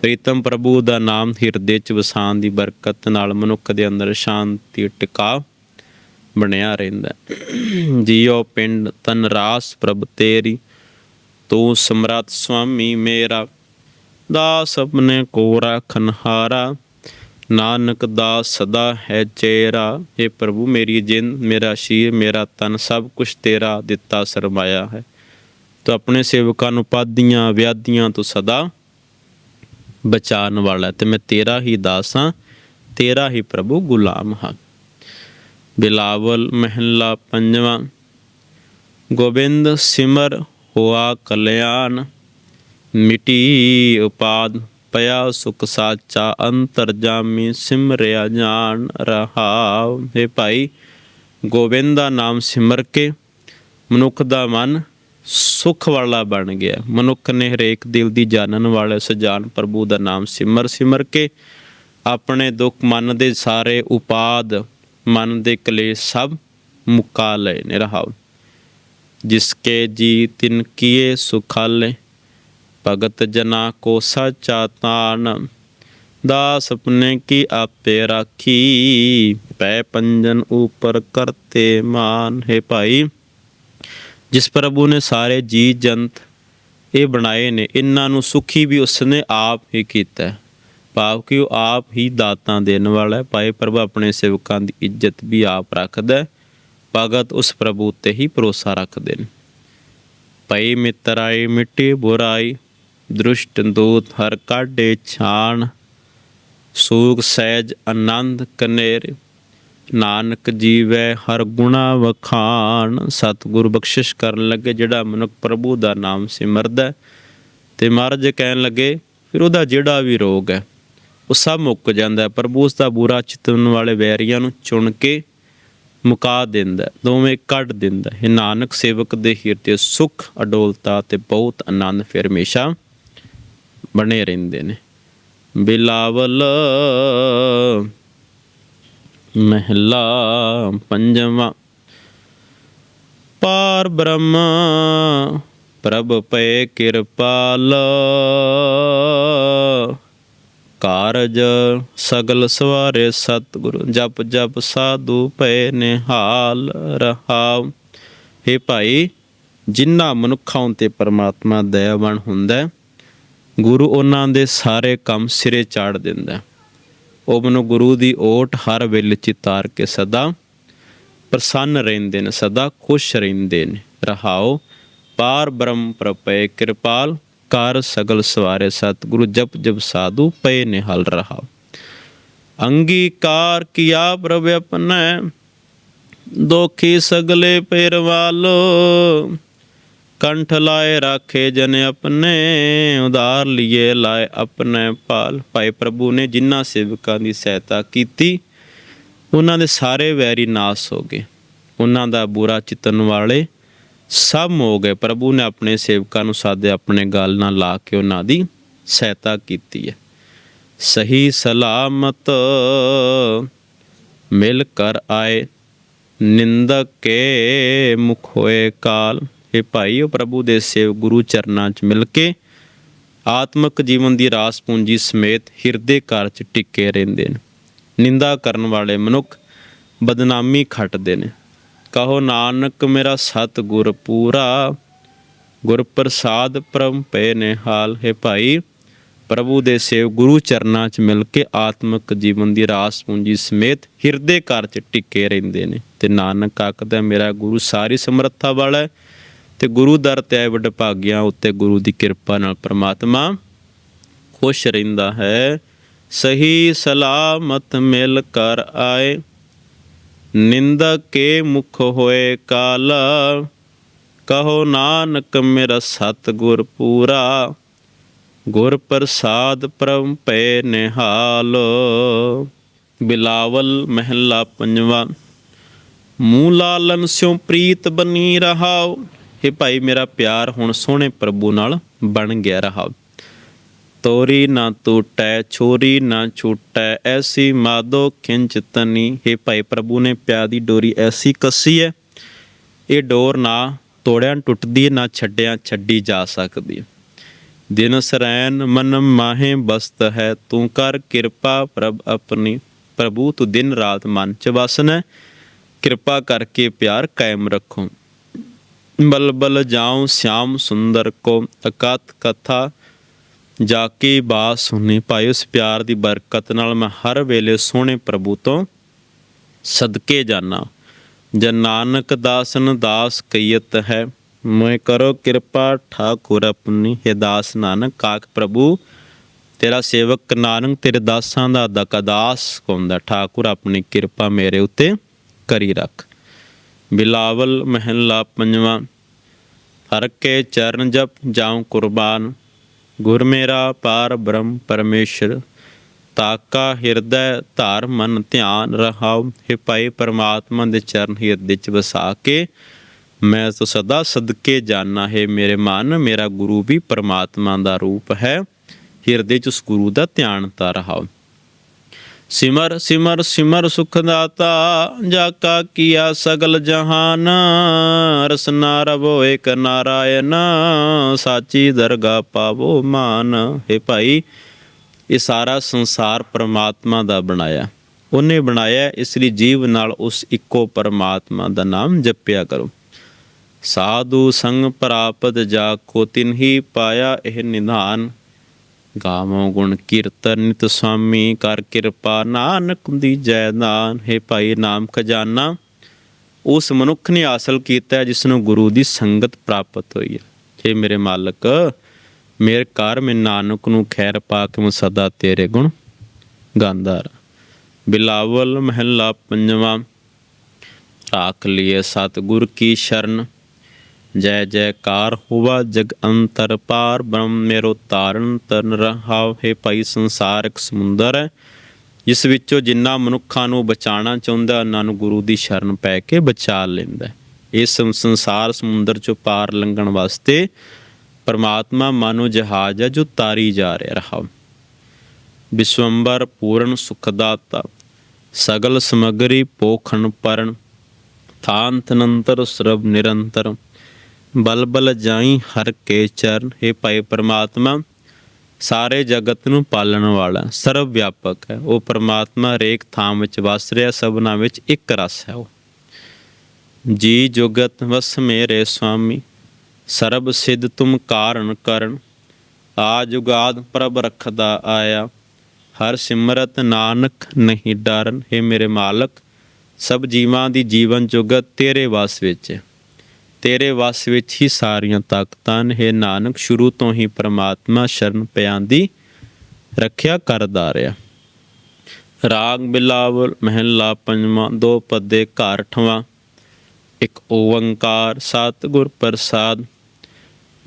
ਪ੍ਰੀਤਮ ਪ੍ਰਭੂ ਦਾ ਨਾਮ ਹਿਰਦੇ ਚ ਵਸਾਨ ਦੀ ਬਰਕਤ ਨਾਲ ਮਨੁੱਖ ਦੇ ਅੰਦਰ ਸ਼ਾਂਤੀ, ਟਿਕਾ ਬਣਿਆ ਰਹਿੰਦਾ ਜੀਓ ਪਿੰਡ ਤਨ ਰਾਸ ਪ੍ਰਭ ਤੇਰੀ ਤੂੰ ਸਮਰਤ ਸੁਆਮੀ ਮੇਰਾ। ਦਾਸ ਆਪਣੇ ਕੋ ਰਖਨਹਾਰਾ ਨਾਨਕ ਦਾ ਸਦਾ ਹੈ ਚੇਰਾ। हे ਪ੍ਰਭੂ ਮੇਰੀ ਜਿੰਦ, ਮੇਰਾ ਸ਼ੀਰ, ਮੇਰਾ ਤਨ, ਸਭ ਕੁਝ ਤੇਰਾ ਦਿੱਤਾ ਸਰਮਾਇਆ ਹੈ। ਤੂੰ ਆਪਣੇ ਸੇਵਕਾਂ ਨੂੰ ਪਾਦੀਆਂ ਵਿਆਦੀਆਂ ਤੋਂ ਸਦਾ ਬਚਾਉਣ ਵਾਲਾ ਤੇ ਮੈਂ ਤੇਰਾ ਹੀ ਦਾਸ ਹਾਂ, ਤੇਰਾ ਹੀ ਪ੍ਰਭੂ ਗੁਲਾਮ ਹਾਂ। ਬਿਲਾਵਲ ਮਹਿਲਾ ਪੰਜਵਾਂ। ਗੋਬਿੰਦ ਸਿਮਰ ਹੋਆ ਕਲਿਆਣ, ਮਿਟੀ ਉਪਾਦ, ਪਿਆ ਸੁਖ ਸਾਚਾ, ਅੰਤਰ ਸਿਮਰਿਆ ਜਾਣ ਰਹਾਉ। ਹੈ ਭਾਈ, ਗੋਬਿੰਦ ਦਾ ਨਾਮ ਸਿਮਰ ਕੇ ਮਨੁੱਖ ਦਾ ਮਨ ਸੁਖ ਵਾਲਾ ਬਣ ਗਿਆ। ਮਨੁੱਖ ਨੇ ਹਰੇਕ ਦਿਲ ਦੀ ਜਾਣਨ ਵਾਲੇ ਸਜਾਨ ਪ੍ਰਭੂ ਦਾ ਨਾਮ ਸਿਮਰ ਸਿਮਰ ਕੇ ਆਪਣੇ ਦੁੱਖ ਮਨ ਦੇ ਸਾਰੇ ਉਪਾਦ, ਮਨ ਦੇ ਕਲੇਸ਼ ਸਭ ਮੁਕਾ ਲਏ ਨੇ ਰਹਾਉ ਜਿਸਕੇ ਜੀ ਤਿਨ ਕੀਏ ਸੁਖਾਲੇ ਭਗਤ ਜਨਾ ਕੋ ਸਾਚਾ ਤਾਨ ਦਾਸ ਆਪਣੇ ਕੀ ਆਪੇ ਰਾਖੀ ਪੈ ਪੰਜਨ ਉਪਰ ਕਰਤੇ ਮਾਨ ਭਾਈ ਜਿਸ ਪ੍ਰਭੂ ਨੇ ਸਾਰੇ ਜੀ ਜੰਤ ਇਹ ਬਣਾਏ ਨੇ ਇਹਨਾਂ ਨੂੰ ਸੁਖੀ ਵੀ ਉਸਨੇ ਆਪ ਹੀ ਕੀਤਾ ਹੈ ਭਾਵ ਕਿ ਉਹ ਆਪ ਹੀ ਦਾਤਾਂ ਦੇਣ ਵਾਲਾ ਹੈ ਭਾਈ ਪ੍ਰਭੂ ਆਪਣੇ ਸੇਵਕਾਂ ਦੀ ਇੱਜ਼ਤ ਵੀ ਆਪ ਰੱਖਦਾ ਹੈ ਭਗਤ ਉਸ ਪ੍ਰਭੂ ਉੱਤੇ ਹੀ ਭਰੋਸਾ ਰੱਖਦੇ ਨੇ। ਭਈ ਮਿੱਤਰਾਈ, ਮਿੱਟੀ ਬੁਰਾਈ, ਦ੍ਰਿਸ਼ਟ ਦੂਤ ਹਰ ਕਾਢੇ ਛਾਣ, ਸੂਖ, ਸਹਿਜ, ਆਨੰਦ, ਕਨੇਰ, ਨਾਨਕ ਜੀਵੈ ਹਰ ਗੁਣਾ ਵਖਾਣ। ਸਤਿਗੁਰ ਬਖਸ਼ਿਸ਼ ਕਰਨ ਲੱਗੇ ਜਿਹੜਾ ਮਨੁੱਖ ਪ੍ਰਭੂ ਦਾ ਨਾਮ ਸਿਮਰਦਾ ਹੈ ਤੇ ਮਹਾਰਾਜ ਕਹਿਣ ਲੱਗੇ, ਫਿਰ ਉਹਦਾ ਜਿਹੜਾ ਵੀ ਰੋਗ ਹੈ, ਉਹ ਸਭ ਮੁੱਕ ਜਾਂਦਾ ਪ੍ਰਭੂ ਉਸ ਦਾ ਬੁਰਾ ਚਿਤਨ ਵਾਲੇ ਵੈਰੀਆਂ ਨੂੰ ਚੁਣ ਕੇ ਮੁਕਾ ਦਿੰਦਾ ਦੋਵੇਂ ਕੱਢ ਦਿੰਦਾ ਹੈ। ਨਾਨਕ, ਸੇਵਕ ਦੇ ਹਿਰਦੇ ਸੁਖ, ਅਡੋਲਤਾ ਤੇ ਬਹੁਤ ਆਨੰਦ ਫਿਰ ਹਮੇਸ਼ਾ ਬਣੇ ਰਹਿੰਦੇ ਨੇ। ਬਿਲਾਵਲ ਮਹਿਲਾ ਪੰਜਵਾਂ, ਪਾਰ ਬ੍ਰਹਮ ਪ੍ਰਭ ਪਏ ਕਿਰਪਾਲ। ਕਾਰਜ ਸਗਲ ਸਵਾਰੇ ਸਤਿਗੁਰੂ, ਜਪ ਜਪ ਸਾਧੂ ਪਏ ਨਿਹਾਲ ਰਹਾਉ। हे ਭਾਈ ਜਿਨ੍ਹਾਂ ਮਨੁੱਖਾਂ ਉਤੇ ਪਰਮਾਤਮਾ ਦਇਆਵਾਨ ਹੁੰਦਾ ਗੁਰੂ ਉਹਨਾਂ ਦੇ ਸਾਰੇ ਕੰਮ ਸਿਰੇ ਚਾੜ ਦਿੰਦਾ ਉਹ ਮਨੁ ਗੁਰੂ ਦੀ ਓਟ ਹਰ ਵੇਲੇ ਚਿਤਾਰ ਕੇ ਸਦਾ ਪ੍ਰਸੰਨ ਰਹਿੰਦੇ ਨੇ, ਸਦਾ ਖੁਸ਼ ਰਹਿੰਦੇ ਨੇ। ਰਹਾਓ ਪਾਰ ਬ੍ਰਹਮ ਪ੍ਰਪੈ ਕਿਰਪਾਲ। ਕਰ ਸਗਲ ਸਵਾਰੇ ਸਤਿਗੁਰੂ ਜਪ ਜਪ ਸਾਧੂ ਪਏ ਨੇ ਹਲ ਰਹਾਓ ਅੰਗੀਕਾਰ ਕੀਆ ਪ੍ਰਭ ਆਪਣੈ ਦੋਖੀ ਸਗਲੇ ਪੇਰਵਾਲੋ ਕੰਠ ਲਾਏ ਰਾਖੇ ਜਨ ਆਪਣੇ, ਉਧਾਰ ਲਿਏ ਲਾਏ ਆਪਣੇ ਪਾਲ ਭਾਈ ਪ੍ਰਭੂ ਨੇ ਜਿਨ੍ਹਾਂ ਸੇਵਕਾਂ ਦੀ ਸਹਾਇਤਾ ਕੀਤੀ, ਉਹਨਾਂ ਦੇ ਸਾਰੇ ਵੈਰੀ ਨਾਸ ਹੋ ਗਏ। ਉਹਨਾਂ ਦਾ ਬੁਰਾ ਚਿਤਨ ਵਾਲੇ ਸਭ ਹੋ ਗਏ। ਪ੍ਰਭੂ ਨੇ ਆਪਣੇ ਸੇਵਕਾਂ ਨੂੰ ਸਾਦੇ ਆਪਣੇ ਗੱਲ ਨਾਲ ਲਾ ਕੇ ਉਹਨਾਂ ਦੀ ਸਹਾਇਤਾ ਕੀਤੀ ਹੈ। ਸਹੀ ਸਲਾਮਤ ਮਿਲ ਕਰ ਆਏ। ਨਿੰਦਕ ਕੇ ਮੁਖ ਹੋਏ ਕਾਲ। ਇਹ ਭਾਈ, ਉਹ ਪ੍ਰਭੂ ਦੇ ਸੇਵ ਗੁਰੂ ਚਰਨਾਂ 'ਚ ਮਿਲ ਕੇ ਆਤਮਿਕ ਜੀਵਨ ਦੀ ਰਾਸ ਪੂੰਜੀ ਸਮੇਤ ਹਿਰਦੇ ਘਰ 'ਚ ਟਿੱਕੇ ਰਹਿੰਦੇ ਨੇ। ਨਿੰਦਾ ਕਰਨ ਵਾਲੇ ਮਨੁੱਖ ਬਦਨਾਮੀ ਖੱਟਦੇ ਨੇ। ਕਹੋ ਨਾਨਕ ਮੇਰਾ ਸਤ ਗੁਰ ਪੂਰਾ। ਗੁਰ ਪ੍ਰਸਾਦ ਪਰਮ ਪਏ ਨੇ ਹੈ ਭਾਈ, ਪ੍ਰਭੂ ਦੇ ਸੇਵ ਗੁਰੂ ਚਰਨਾਂ 'ਚ ਮਿਲ ਕੇ ਆਤਮਿਕ ਜੀਵਨ ਦੀ ਰਾਸ ਪੂੰਜੀ ਸਮੇਤ ਹਿਰਦੇ ਘਰ 'ਚ ਟਿੱਕੇ ਰਹਿੰਦੇ ਨੇ। ਤੇ ਨਾਨਕ ਆਖਦਾ, ਮੇਰਾ ਗੁਰੂ ਸਾਰੀ ਸਮਰੱਥਾ ਵਾਲਾ ਹੈ ਤੇ ਗੁਰੂ ਦਰ ਤੇ ਆਏ ਵੱਡੇ ਭਾਗਿਆਂ ਉੱਤੇ ਗੁਰੂ ਦੀ ਕਿਰਪਾ ਨਾਲ ਪ੍ਰਮਾਤਮਾ ਖੁਸ਼ ਰਹਿੰਦਾ ਹੈ। ਸਹੀ ਸਲਾਮਤ ਮਿਲ ਕਰ ਆਏ। ਨਿੰਦਾ ਕੇ ਮੁਖ ਹੋਏ ਕਾਲ, ਕਹੋ ਨਾਨਕ ਮੇਰਾ ਸਤਗੁਰ ਪੂਰਾ, ਗੁਰ ਪ੍ਰਸਾਦ ਪ੍ਰਮ ਪੈ ਨਿਹਾਲ। ਬਿਲਾਵਲ ਮਹਿਲਾ ਪੰਜਵਾਂ, ਮੂਹ ਲਾਲਨ ਸਿਉ ਪ੍ਰੀਤ ਬਨੀ ਰਹਾਓ ਇਹ ਭਾਈ ਮੇਰਾ ਪਿਆਰ ਹੁਣ ਸੋਹਣੇ ਪ੍ਰਭੂ ਨਾਲ ਬਣ ਗਿਆ ਰਹਾ ਤੋਰੀ ਨਾ ਟੂਟੈ, ਛੋਰੀ ਨਾ ਛੂਟੈ, ਐਸੀ ਮਾਦੋ ਖਿੰਚ ਤਨੀ। ਇਹ ਭਾਈ ਪ੍ਰਭੂ ਨੇ ਪਿਆ ਦੀ ਡੋਰੀ ਐਸੀ ਕੱਸੀ ਹੈ ਇਹ ਡੋਰ ਨਾ ਤੋੜਿਆਂ ਟੁੱਟਦੀ, ਨਾ ਛੱਡਿਆਂ ਛੱਡੀ ਜਾ ਸਕਦੀ। ਦਿਨ ਸਰੈਨ ਮਨ ਮਾਹੇ ਬਸਤ ਹੈ, ਤੂੰ ਕਰ ਕਿਰਪਾ ਪ੍ਰਭ ਆਪਣੀ। ਪ੍ਰਭੂ, ਤੂੰ ਦਿਨ ਰਾਤ ਮਨ ਚ ਵਸਨ ਹੈ ਕਿਰਪਾ ਕਰਕੇ ਪਿਆਰ ਕਾਇਮ ਰੱਖੋ। ਬਲਬਲ ਜਾਉ ਸ਼ਾਮ ਸੁੰਦਰ ਕੋ, ਅਕਤ ਕਥਾ ਜਾ ਕੇ ਬਾਤ ਸੁਣੀ ਭਾਈ, ਉਸ ਪਿਆਰ ਦੀ ਬਰਕਤ ਨਾਲ ਮੈਂ ਹਰ ਵੇਲੇ ਸੋਹਣੇ ਪ੍ਰਭੂ ਤੋਂ ਸਦਕੇ ਜਾਣਾ ਜਨ ਨਾਨਕ ਦਾਸਨ ਦਾਸ ਕਈਤ ਹੈ, ਮੈਂ ਕਰੋ ਕਿਰਪਾ ਠਾਕੁਰ ਆਪਣੀ। ਹੈ ਦਾਸ ਨਾਨਕ, ਕਾਕ ਪ੍ਰਭੂ, ਤੇਰਾ ਸੇਵਕ ਨਾਨਕ, ਤੇਰੇ ਦਾਸਾਂ ਦਾ ਦਕਦਾਸ ਕੋਂਦਾ ਠਾਕੁਰ ਆਪਣੀ ਕਿਰਪਾ ਮੇਰੇ ਉੱਤੇ ਕਰੀ ਰੱਖ। ਬਿਲਾਵਲ ਮਹਿਲਾ ਪੰਜਵਾਂ, ਹਰ ਕੇ ਚਰਨ ਜਪ ਜਾਉ ਕੁਰਬਾਨ। ਗੁਰ ਮੇਰਾ ਪਾਰ ਬ੍ਰਹਮ ਪਰਮੇਸ਼ਰ, ਤਾਕਾ ਹਿਰਦੈ ਧਾਰ ਮਨ ਧਿਆਨ ਰਹਾਉ, ਹੈ ਭਾਈ ਪਰਮਾਤਮਾ ਦੇ ਚਰਨ ਹਿਰਦੇ ਚ ਵਸਾ ਕੇ, ਮੈਂ ਤੋ ਸਦਾ ਸਦਕੇ ਜਾਣਾ ਹੈ ਮੇਰੇ ਮਨ, ਮੇਰਾ ਗੁਰੂ ਵੀ ਪਰਮਾਤਮਾ ਦਾ ਰੂਪ ਹੈ, ਹਿਰਦੇ ਚ ਉਸ ਗੁਰੂ ਦਾ ਧਿਆਨ ਤਾ ਰਹਾਉ। ਸਿਮਰ ਸਿਮਰ ਸਿਮਰ ਸੁਖ ਦਾਤਾ, ਜਾ ਕਾ ਕੀਆ ਸਗਲ ਜਹਾਨ। ਰਸਨਾ ਰਵੋ ਏਕ ਨਾਰਾਇਣ, ਸਾਚੀ ਦਰਗਾ ਪਾਵੋ ਮਾਨ। ਹੈ ਭਾਈ, ਇਹ ਸਾਰਾ ਸੰਸਾਰ ਪ੍ਰਮਾਤਮਾ ਦਾ ਬਣਾਇਆ। ਉਹਨੇ ਬਣਾਇਆ, ਇਸ ਲਈ ਜੀਵ ਨਾਲ ਉਸ ਇੱਕੋ ਪਰਮਾਤਮਾ ਦਾ ਨਾਮ ਜਪਿਆ ਕਰੋ। ਸਾਧੂ ਸੰਗ ਪ੍ਰਾਪਤ ਜਾ ਕੋ ਤਿਨਹੀ ਪਾਇਆ, ਇਹ ਨਿਧਾਨ। ਗਾਵੋ ਗੁਣ ਕੀਰਤਨ ਨਿਤ ਸੁਆਮੀ ਕਰ ਕਿਰਪਾ ਨਾਨਕ ਦੀ ਜੈਦਾਨ ਹੈ ਭਾਈ ਨਾਮ ਖਜ਼ਾਨਾ, ਉਸ ਮਨੁੱਖ ਨੇ ਹਾਸਲ ਕੀਤਾ ਜਿਸ ਨੂੰ ਗੁਰੂ ਦੀ ਸੰਗਤ ਪ੍ਰਾਪਤ ਹੋਈ ਹੈ। ਜੇ ਮੇਰੇ ਮਾਲਕ, ਮੇਰੇ ਕਰ, ਮੈਂ ਨਾਨਕ ਨੂੰ ਖੈਰ ਪਾ ਕੇ ਮੈਂ ਸਦਾ ਤੇਰੇ ਗੁਣ ਗਾਉਂਦਾ ਬਿਲਾਵਲ ਮਹਿਲਾ ਪੰਜਵਾਂ, ਰਾਖ ਲਿਏ ਸਤਿਗੁਰ ਕੀ ਸ਼ਰਨ। ਜੈ ਜੈਕਾਰ ਹੋਵਾ, ਜਗ ਅੰਤਰ ਪਾਰ ਬ੍ਰਹਮ ਮੇਰੋ ਤਾਰਨ ਤਰਨ ਰਹਾਉ ਹੈ ਭਾਈ ਸੰਸਾਰ ਸਮੁੰਦਰ ਹੈ, ਜਿਸ ਵਿੱਚੋਂ ਜਿੰਨਾ ਮਨੁੱਖਾਂ ਨੂੰ ਬਚਾਉਣਾ ਚਾਹੁੰਦਾ, ਉਹਨਾਂ ਨੂੰ ਗੁਰੂ ਦੀ ਸ਼ਰਨ ਪੈ ਕੇ ਬਚਾ ਲੈਂਦਾ ਇਸ ਸੰਸਾਰ ਸਮੁੰਦਰ ਚੋਂ ਪਾਰ ਲੰਘਣ ਵਾਸਤੇ ਪਰਮਾਤਮਾ ਮਾਨੋ ਜਹਾਜ਼ ਹੈ, ਜੋ ਤਾਰੀ ਜਾ ਰਿਹਾ ਰਹਾ ਵਿਸ਼ਵੰਬਰ ਪੂਰਨ ਸੁਖਦਾਤਾ ਸਗਲ ਸਮਗਰੀ ਪੋਖਣ ਪਰਨ ਥਾਨ ਤਨੰਤਰ ਸਰਬ ਨਿਰੰਤਰ ਬਲ ਬਲ ਜਾਈ ਹਰ ਕੇ ਚਰਨ, ਹੈ ਭਾਈ ਪਰਮਾਤਮਾ, ਸਾਰੇ ਜਗਤ ਨੂੰ ਪਾਲਣ ਵਾਲਾ ਸਰਵ ਵਿਆਪਕ ਹੈ। ਉਹ ਪਰਮਾਤਮਾ ਰੇਕ ਥਾਂ ਵਿੱਚ ਵਸ ਰਿਹਾ, ਸਭਨਾ ਵਿੱਚ ਇੱਕ ਰਸ ਹੈ ਉਹ। ਜੀ ਜੁਗਤ ਵਸ ਮੇਰੇ ਸੁਆਮੀ, ਸਰਬ ਸਿਧ ਤੁਮ ਕਾਰਨ ਕਰਨ। ਆ ਜੁਗਾਦ ਪ੍ਰਭ ਰਖਦਾ ਆਇਆ, ਹਰ ਸਿਮਰਤ ਨਾਨਕ ਨਹੀਂ ਡਰਨ। ਹੈ ਮੇਰੇ ਮਾਲਕ, ਸਭ ਜੀਵਾਂ ਦੀ ਜੀਵਨ ਜੁਗਤ ਤੇਰੇ ਵਸ ਵਿੱਚ ਹੈ। ਤੇਰੇ ਵਸ ਵਿੱਚ ਹੀ ਸਾਰੀਆਂ ਤਾਕਤਾਂ ਨੇ। ਨਾਨਕ, ਸ਼ੁਰੂ ਤੋਂ ਹੀ ਪ੍ਰਮਾਤਮਾ ਸ਼ਰਨ ਪਿਆਂ ਦੀ ਰੱਖਿਆ ਕਰਦਾ ਰਿਹਾ। ਰਾਗ ਬਿਲਾਵਲ, ਮਹਿਲਾ ਪੰਜਵਾਂ, ਦੋ ਪੱਦੇ ਘਰ ਠਵਾਂ। ਇੱਕ ਓੰਕਾਰ, ਸਤਿਗੁਰ ਪ੍ਰਸਾਦ।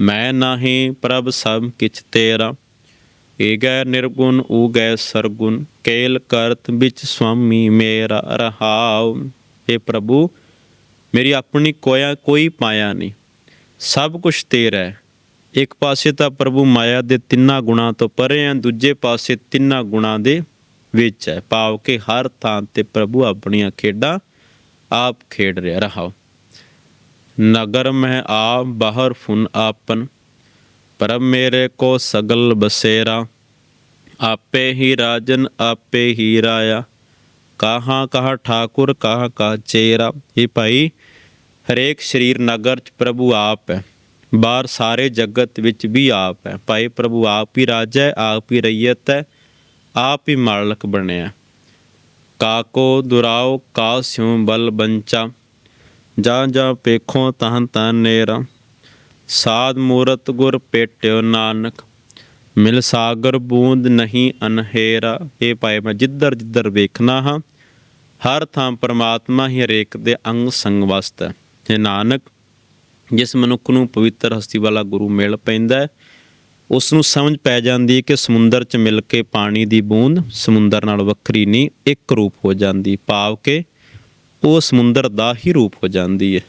ਮੈਂ ਨਾਹੀ, ਪ੍ਰਭ ਸਭ ਕਿਛ ਤੇਰਾ। ਏਗੈ ਨਿਰਗੁਣ ਊਗੈ ਸਰਗੁਣ। ਕੇਲ ਕਰਤ ਵਿੱਚ ਸੁਆਮੀ ਮੇਰਾ ਰਹਾਉ। हे ਪ੍ਰਭੂ ਮੇਰੀ ਆਪਣੀ ਕੋਇਆ ਕੋਈ ਪਾਇਆ ਨਹੀਂ। ਸਭ ਕੁਝ ਤੇਰਾ ਹੈ। ਇੱਕ ਪਾਸੇ ਤਾਂ ਪ੍ਰਭੂ ਮਾਇਆ ਦੇ ਤਿੰਨਾਂ ਗੁਣਾਂ ਤੋਂ ਪਰੇ ਹੈ, ਦੂਜੇ ਪਾਸੇ ਤਿੰਨਾਂ ਗੁਣਾਂ ਦੇ ਵਿੱਚ ਹੈ। ਭਾਵ ਕਿ ਹਰ ਥਾਂ ਤੇ ਪ੍ਰਭੂ ਆਪਣੀਆਂ ਖੇਡਾਂ ਆਪ ਖੇਡ ਰਿਹਾ ਰਹਾ ਨਗਰ ਮੈਂ ਆਪ ਬਾਹਰ ਫੁਨ ਆਪਨ, ਪਰਮ ਮੇਰੇ ਕੋ ਸਗਲ ਬਸੇਰਾ, ਆਪੇ ਹੀ ਰਾਜਨ ਆਪੇ ਹੀ ਰਾਇਆ। ਕਾਹਾਂ ਕਹਾ ਠਾਕੁਰ, ਕਾਹ ਕਾ ਚੇਰਾ। ਇਹ ਭਾਈ ਹਰੇਕ ਸ਼ਰੀਰ ਨਗਰ ਚ ਪ੍ਰਭੂ ਆਪ ਹੈ। ਬਾਹਰ ਸਾਰੇ ਜਗਤ ਵਿੱਚ ਵੀ ਆਪ ਹੈ। ਭਾਈ ਪ੍ਰਭੂ ਆਪ ਹੀ ਰਾਜਾ ਹੈ, ਆਪ ਹੀ ਰਈਅਤ ਹੈ, ਆਪ ਹੀ ਮਾਲਕ ਬਣਿਆ। ਕਾਕੋ ਦੁਰਾਓ ਕਾ ਸਿਉ ਬਲ ਬੰਚਾ। ਜਾਂ ਜਾਂ ਪੇਖੋ ਤਹਨ ਤਨ ਨੇਰਾ। ਸਾਧ ਮੂਰਤ ਗੁਰ ਪੇਟਿਓ ਨਾਨਕ। ਮਿਲ ਸਾਗਰ ਬੂੰਦ ਨਹੀਂ ਅਨਹੇਰਾ। ਇਹ ਭਾਈ ਮੈਂ ਜਿੱਧਰ ਜਿੱਧਰ ਵੇਖਣਾ ਹਾਂ ਹਰ ਥਾਂ ਪਰਮਾਤਮਾ ਹੀ ਹਰੇਕ ਦੇ ਅੰਗ ਸੰਗ ਵਸਤ ਹੈ। ਇਹ ਨਾਨਕ, ਜਿਸ ਮਨੁੱਖ ਨੂੰ ਪਵਿੱਤਰ ਹਸਤੀ ਵਾਲਾ ਗੁਰੂ ਮਿਲ ਪੈਂਦਾ ਹੈ, ਉਸ ਨੂੰ ਸਮਝ ਪੈ ਜਾਂਦੀ ਹੈ ਕਿ ਸਮੁੰਦਰ 'ਚ ਮਿਲ ਕੇ ਪਾਣੀ ਦੀ ਬੂੰਦ ਸਮੁੰਦਰ ਨਾਲ ਵੱਖਰੀ ਨਹੀਂ, ਇੱਕ ਰੂਪ ਹੋ ਜਾਂਦੀ। ਭਾਵ ਕਿ ਉਹ ਸਮੁੰਦਰ ਦਾ ਹੀ ਰੂਪ ਹੋ ਜਾਂਦੀ ਹੈ।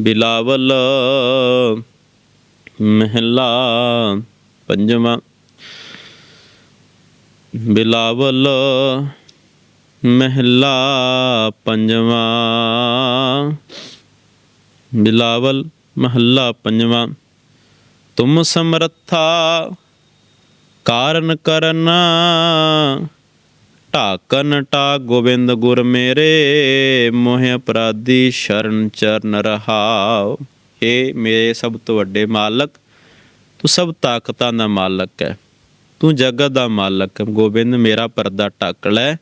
ਬਿਲਾਵਲ, ਮਹਿਲਾ, ਪੰਜਵਾਂ, ਬਿਲਾਵਲ ਮਹਿਲਾ ਪੰਜਵਾਂ। ਬਿਲਾਵਲ ਮਹੱਲਾ ਪੰਜਵਾਂ। ਤੁਮ ਸਮਰੱਥਾ ਕਾਰਨ ਕਰਨਾ। ਢਾਕਨ ਢਾ ਗੋਬਿੰਦ ਗੁਰ ਮੇਰੇ, ਮੋਹਿ ਅਪਰਾਧੀ ਸ਼ਰਨ ਚਰਨ ਰਹਾਉ। ਏ ਮੇਰੇ ਸਭ ਤੋਂ ਵੱਡੇ ਮਾਲਕ, ਤੂੰ ਸਭ ਤਾਕਤਾਂ ਦਾ ਮਾਲਕ ਹੈ। ਤੂੰ ਜਗਤ ਦਾ ਮਾਲਕ ਹੈ। ਗੋਬਿੰਦ ਮੇਰਾ ਪਰਦਾ ਢੱਕ ਲੈ।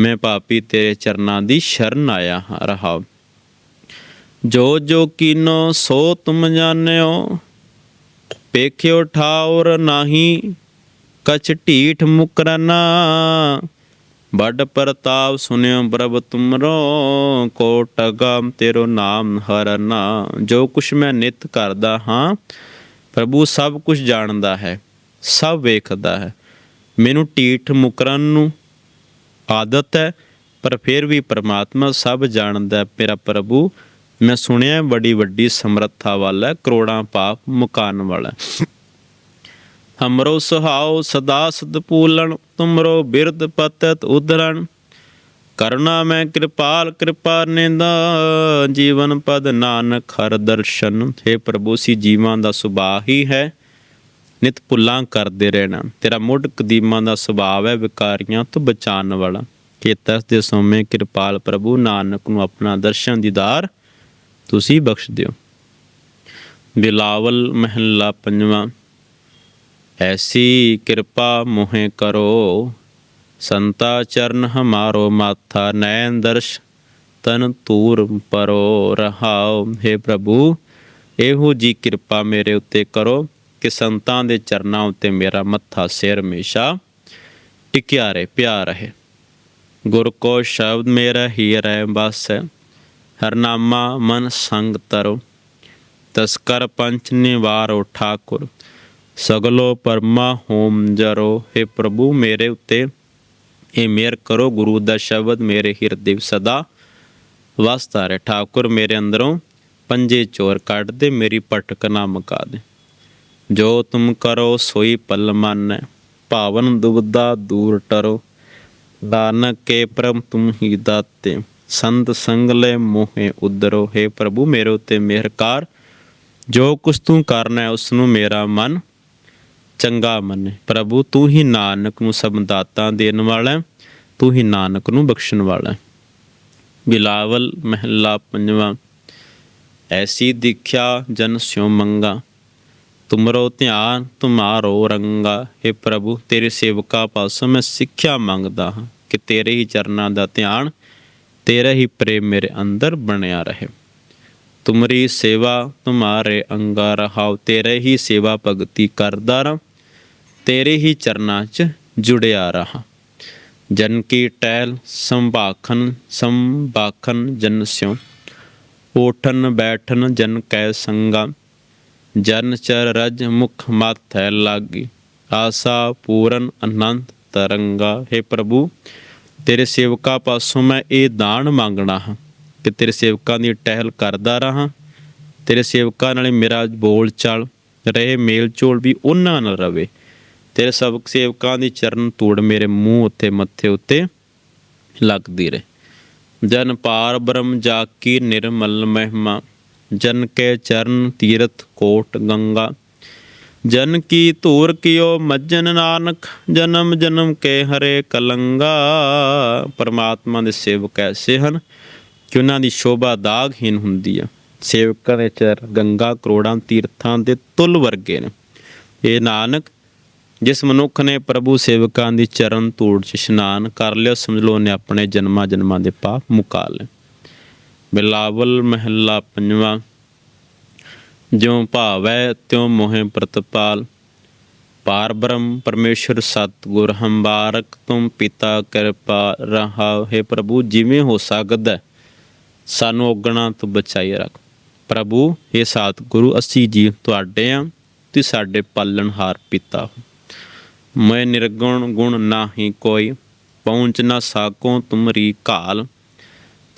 ਮੈਂ ਪਾਪੀ ਤੇਰੇ ਚਰਨਾਂ ਦੀ ਸ਼ਰਨ ਆਇਆ ਹਾਂ ਰਹਾਉ। ਜੋ ਜੋ ਕੀਨੋ ਸੋ ਤੁਮ ਜਾਣਿਓ, ਪੇਖਿਓ ਠਾਉਰ ਨਾਹੀ, ਕਛ ਢੀਠ ਮੁਕਰਨਾ। ਵੱਡ ਪ੍ਰਤਾਪ ਸੁਨਿਓ ਪ੍ਰਭ ਤੁਮਰੋ ਕੋਟਗਾ ਤੇਰੋ ਨਾਮ ਹਰਨਾ। ਜੋ ਕੁਛ ਮੈਂ ਨਿਤ ਕਰਦਾ ਹਾਂ, ਪ੍ਰਭੂ ਸਭ ਕੁਝ ਜਾਣਦਾ ਹੈ, ਸਭ ਵੇਖਦਾ ਹੈ। ਮੈਨੂੰ ਢੀਠ ਮੁਕਰਨ ਨੂੰ ਆਦਤ ਹੈ ਪਰ ਫਿਰ ਵੀ ਪ੍ਰਮਾਤਮਾ ਸਭ ਜਾਣਦਾ ਹੈ ਮੇਰਾ ਪ੍ਰਭੂ ਮੈਂ ਸੁਣਿਆ ਬੜੀ ਵੱਡੀ ਸਮਰੱਥਾ ਵਾਲਾ ਹੈ, ਕਰੋੜਾਂ ਪਾਪ ਮੁਕਾਨ ਵਾਲਾ ਹਮਰੋ ਸੁਹਾਓ ਸਦਾ ਸਦ ਪੂਲਣ ਤੁਮਰੋ ਬਿਰਦ ਪਤਤ ਉਦਰਣ ਕਰਨਾ ਮੈਂ ਕਿਰਪਾਲ ਕਿਰਪਾ ਨਿੰਦਾ ਜੀਵਨ ਪਦ ਨਾਨਕ ਹਰ ਦਰਸ਼ਨ। ਹੈ ਪ੍ਰਭੂ ਸੀ ਜੀਵਾਂ ਦਾ ਸੁਭਾਅ ਹੀ ਹੈ। ਨਿਤ ਪੁੱਲਾਂ ਕਰਦੇ ਰਹਿਣਾ। ਤੇਰਾ ਮੁੱਢ ਕਦੀਮਾਂ ਦਾ ਸੁਭਾਵ ਹੈ, ਵਿਕਾਰੀਆਂ ਤੋਂ ਬਚਾਉਣ ਵਾਲਾ। ਕੇਤਸ ਦੇ ਸੋਮੇ ਕਿਰਪਾਲ ਪ੍ਰਭੂ ਨਾਨਕ ਨੂੰ ਆਪਣਾ ਦਰਸ਼ਨ ਦੀਦਾਰ ਤੁਸੀਂ ਬਖਸ਼ ਦਿਓ। ਬਿਲਾਵਲ ਮਹੱਲਾ ਪੰਜਵਾਂ, ਐਸੀ ਕਿਰਪਾ ਮੋਹਿ ਕਰੋ, ਸੰਤਾ ਚਰਨ ਹਮਾਰੋ, ਮਾਥਾ ਨੈਣ ਦਰਸ਼ ਤਨ ਤੂਰ ਪਰੋ ਰਹਾਓ। हे ਪ੍ਰਭੂ, ਇਹੋ ਜੀ ਕਿਰਪਾ ਮੇਰੇ ਉੱਤੇ ਕਰੋ। ਕਿ ਸੰਤਾਂ ਦੇ ਚਰਨਾਂ ਉੱਤੇ ਮੇਰਾ ਮੱਥਾ ਸਿਰ ਹਮੇਸ਼ਾ ਟਿਕਿਆ ਰਹੇ, ਪਿਆ ਰਹੇ। ਗੁਰ ਕੋ ਸ਼ਬਦ ਮੇਰਾ ਹੀ ਰਹਿ ਬਸ ਹੈ ਹਰਨਾਮਾ ਮਨ ਸੰਗ ਤਰੋ। ਤਸਕਰ ਪੰਚ ਨਿਵਾਰੋ ਠਾਕੁਰ, ਸਗਲੋ ਪਰਮਾ ਹੋਮ ਜਰੋ। हे ਪ੍ਰਭੂ ਮੇਰੇ ਉੱਤੇ, ਇਹ ਮੇਰ ਕਰੋ, ਗੁਰੂ ਦਾ ਸ਼ਬਦ ਮੇਰੇ ਹਿਰਦੇ ਵਿੱਚ ਸਦਾ ਵਸਦਾ ਰਹੇ। ਠਾਕੁਰ ਮੇਰੇ ਅੰਦਰੋਂ ਪੰਜੇ ਚੋਰ ਕੱਢ ਦੇ, ਮੇਰੀ ਪਟਕ ਨਾ ਮਕਾ ਦੇ। ਜੋ ਤੁਮ ਕਰੋ ਸੋਈ ਪਲ ਮਨ, ਭਾਵਨ ਦੁਬਦਾ ਦੂਰ ਟਰੋ। ਦਾਨਕ ਕੇ ਪ੍ਰਮ ਤੁਮ ਹੀ ਦਾਤੇ, ਸੰਤ ਸੰਗ ਲੈ ਮੋਹੇ ਉਦਰੋ ਹੈ ਪ੍ਰਭੂ ਮੇਰੇ ਉਤੇ ਮਿਹਰ ਕਰ, ਜੋ ਕੁਛ ਤੂੰ ਕਰਨਾ ਹੈ ਉਸ ਨੂੰ ਮੇਰਾ ਮਨ। ਚੰਗਾ ਮੰਨੇ, ਪ੍ਰਭੂ ਤੂੰ ਹੀ ਨਾਨਕ ਨੂੰ ਸਭ ਦਾਤਾਂ ਦੇਣ ਵਾਲਾ, ਤੂੰ ਹੀ ਨਾਨਕ ਨੂੰ ਬਖਸ਼ਣ ਵਾਲਾ। ਬਿਲਾਵਲ ਮਹਿਲਾ ਪੰਜਵਾਂ, ਐਸੀ ਦਿਖਿਆ ਜਨ ਸਿਉ ਮੰਗਾ ਤੁਮਰੋ ਧਿਆਨ, ਤੁਮਾਰੋ ਰੰਗਾ। हे ਪ੍ਰਭੂ, ਤੇਰੇ ਸੇਵਕਾ ਪਾਸੋਂ ਮੈਂ ਸਿੱਖਿਆ ਮੰਗਦਾ ਹਾਂ ਕਿ ਤੇਰੇ ਹੀ ਚਰਨਾਂ ਦਾ ਧਿਆਨ, ਤੇਰਾ ਹੀ ਪ੍ਰੇਮ ਮੇਰੇ ਅੰਦਰ ਬਣਿਆ ਰਹੇ। ਤੁਮਰੀ ਸੇਵਾ, ਤੁਮਾਰੇ ਅੰਗਾ ਰਹਾਉ, ਤੇਰੇ ਹੀ ਸੇਵਾ ਭਗਤੀ ਕਰਦਾ ਰਾਂ ਤੇਰੇ ਹੀ ਚਰਨਾਂ 'ਚ ਜੁੜਿਆ ਰਹਾ। ਜਨ ਕੀ ਟਹਿਲ ਸੰਭਾਖਨ ਸੰਭਾਖਨ ਜਨ ਸਿਉ। ਓਠਨ ਬੈਠਨ ਜਨ ਕੈ ਸੰਗਾ। ਜਨ ਚਰ ਰਜ ਮੁਖ ਮਾਥੈ ਲਾਗੀ। ਆਸਾ ਪੂਰਨ ਅਨੰਤ ਤਰੰਗਾ, ਹੈ ਪ੍ਰਭੂ, ਤੇਰੇ ਸੇਵਕਾਂ ਪਾਸੋਂ ਮੈਂ ਇਹ ਦਾਨ ਮੰਗਣਾ ਹਾਂ ਕਿ ਤੇਰੇ ਸੇਵਕਾਂ ਦੀ ਟਹਿਲ ਕਰਦਾ ਰਹਾ। ਤੇਰੇ ਸੇਵਕਾਂ ਨਾਲ ਮੇਰਾ ਬੋਲ ਚਾਲ, ਰਹੇ ਮੇਲ ਚੋਲ ਵੀ ਉਹਨਾਂ ਨਾਲ ਰਵੇ। ਤੇਰੇ ਸਬਕ ਸੇਵਕਾਂ ਦੀ ਚਰਨ ਤੋੜ ਮੇਰੇ ਮੂੰਹ ਉੱਤੇ, ਮੱਥੇ ਉੱਤੇ ਲੱਗਦੀ ਰਹੇ। ਜਨ ਪਾਰ ਬ੍ਰਹਮ ਜਾ ਕੀ ਨਿਰਮਲ ਮਹਿਮਾ ਜਨ ਕੇ ਚਰਨ ਤੀਰਥ ਕੋਟ ਗੰਗਾ। ਜਨ ਕੀ ਧੂਰ ਕਿਓ ਮੱਜਨ ਨਾਨਕ, ਜਨਮ ਜਨਮ ਕੇ ਹਰੇ ਕਲੰਗਾ। ਪਰਮਾਤਮਾ ਦੇ ਸੇਵਕ ਐਸੇ ਹਨ ਕਿ ਉਹਨਾਂ ਦੀ ਸ਼ੋਭਾ ਦਾਗਹੀਨ ਹੁੰਦੀ ਆ। ਸੇਵਕਾਂ ਦੇ ਚਰ ਗੰਗਾ ਕਰੋੜਾਂ ਤੀਰਥਾਂ ਦੇ ਤੁਲ ਵਰਗੇ ਨੇ। ਇਹ ਨਾਨਕ, ਜਿਸ ਮਨੁੱਖ ਨੇ ਪ੍ਰਭੂ ਸੇਵਕਾਂ ਦੀ ਚਰਨ ਧੂੜ 'ਚ ਇਸ਼ਨਾਨ ਕਰ ਲਿਆ, ਸਮਝ ਲਓ ਨੇ ਆਪਣੇ ਜਨਮਾਂ ਜਨਮਾਂ ਦੇ ਪਾਪ ਮੁਕਾ ਲਏ। ਬਿਲਾਵਲ ਮਹੱਲਾ ਪੰਜਵਾਂ, ਜਿਉ ਭਾਵੈ ਤਿਉ ਮੋਹਿ ਪ੍ਰਤਪਾਲ ਪਾਰ ਬ੍ਰਹਮ ਪਰਮੇਸ਼ਰ ਸਤਿਗੁਰ ਹੰਬਾਰਕ, ਤੁਮ ਪਿਤਾ ਕਿਰਪਾ ਰਹਾ ਹੈ ਪ੍ਰਭੂ, ਜਿਵੇਂ ਹੋ ਸਕਦਾ, ਸਾਨੂੰ ਔਗਣਾ ਤੋਂ ਬਚਾਈ ਰੱਖ। ਪ੍ਰਭੂ ਇਹ ਸਤਿਗੁਰੂ, ਅਸੀਂ ਜੀ ਤੁਹਾਡੇ ਆ ਤੇ ਸਾਡੇ ਪਾਲਣਹਾਰ ਪਿਤਾ ਮੈਂ ਨਿਰਗੁਣ ਗੁਣ ਨਾਹੀ ਕੋਈ, ਪਹੁੰਚ ਨਾ ਸਾਕੋ ਤੁਮਰੀ ਕਾਲ